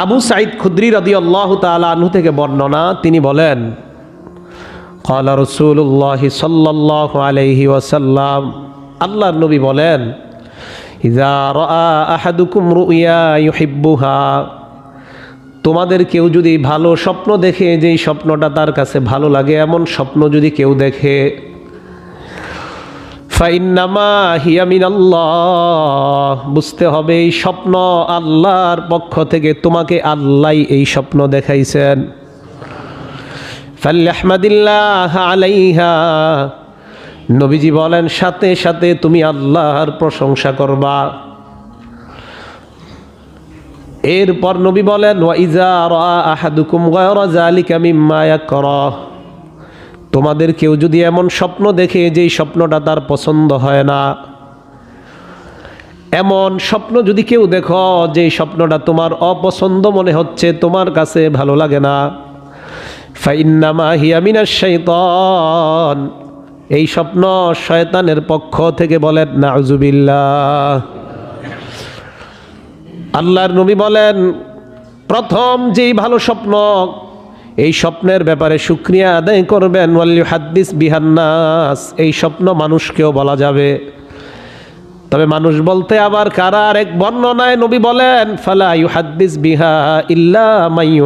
আবু সাইদ খুদ্রি রদি আল্লাহ তালু থেকে বর্ণনা তিনি বলেন قال رسول الله صلى الله عليه وسلم আল্লাহর নবী বলেন ইজা রাআ আহাদুকুম রুইয়া ইউহিব্বুহা তোমাদের কেউ যদি ভালো স্বপ্ন দেখে যেই স্বপ্নটা তার কাছে ভালো লাগে এমন স্বপ্ন যদি কেউ দেখে আল্লাহ বুঝতে হবে এই স্বপ্ন আল্লাহর পক্ষ থেকে তোমাকে আল্লাহ এই স্বপ্ন দেখাইছেন। আলাইহা। নবীজি বলেন, সাথে সাথে তুমি আল্লাহর প্রশংসা করবা। এরপর নবী বলেন ওয়াইজা রা আহাদুকুম গায়রা যালিকা মিম্মা ইয়াকরাহ তোমাদের কেউ যদি এমন স্বপ্ন দেখে যেই স্বপ্নটা তার পছন্দ হয় না, এমন স্বপ্ন যদি কেউ দেখো যে স্বপ্নটা তোমার অপছন্দ মনে হচ্ছে, তোমার কাছে ভালো লাগে না। ফাইন্নামা হিয়ামিনা এই স্বপ্ন শয়তানের পক্ষ থেকে বলেন, নাউজুবিল্লাহ। আল্লাহর নবী বলেন, প্রথম যেই ভালো স্বপ্ন এই স্বপ্নের ব্যাপারে শুক্রিয়া আদায় করবেন ওয়াল্লি হাদ্দিস বিহান্নাস এই স্বপ্ন মানুষকেও বলা যাবে। তবে মানুষ বলতে আবার কারার এক বর্ণনায় নবী বলেন, ফালা ইউ হাদ্দিস বিহা ইল্লা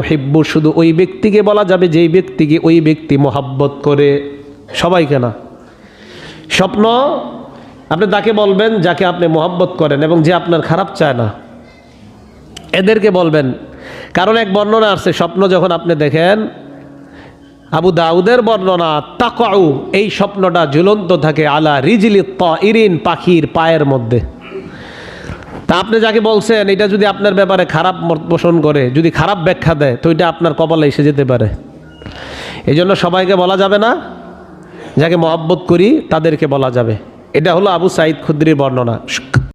হিব্বু শুধু ওই ব্যক্তিকে বলা যাবে যেই ব্যক্তিকে ওই ব্যক্তি মোহাব্বত করে। সবাইকে না স্বপ্ন, আপনি তাকে বলবেন যাকে আপনি মোহাব্বত করেন এবং যে আপনার খারাপ চায় না। এদেরকে বলবেন কারণ এক বর্ণনা আছে, স্বপ্ন যখন আপনি দেখেন, আবু দাউদের বর্ণনা, তাকাউ, এই স্বপ্নটা ঝুলন্ত থাকে আলা রিজলি ত ইরিন পাখির পায়ের মধ্যে। তা আপনি যাকে বলছেন, এটা যদি আপনার ব্যাপারে খারাপ পোষণ করে, যদি খারাপ ব্যাখ্যা দেয়, তো এটা আপনার কপালে এসে যেতে পারে। এই জন্য সবাইকে বলা যাবে না, যাকে মহব্বত করি তাদেরকে বলা যাবে। এটা হলো আবু সাইদ খুদ্রির বর্ণনা।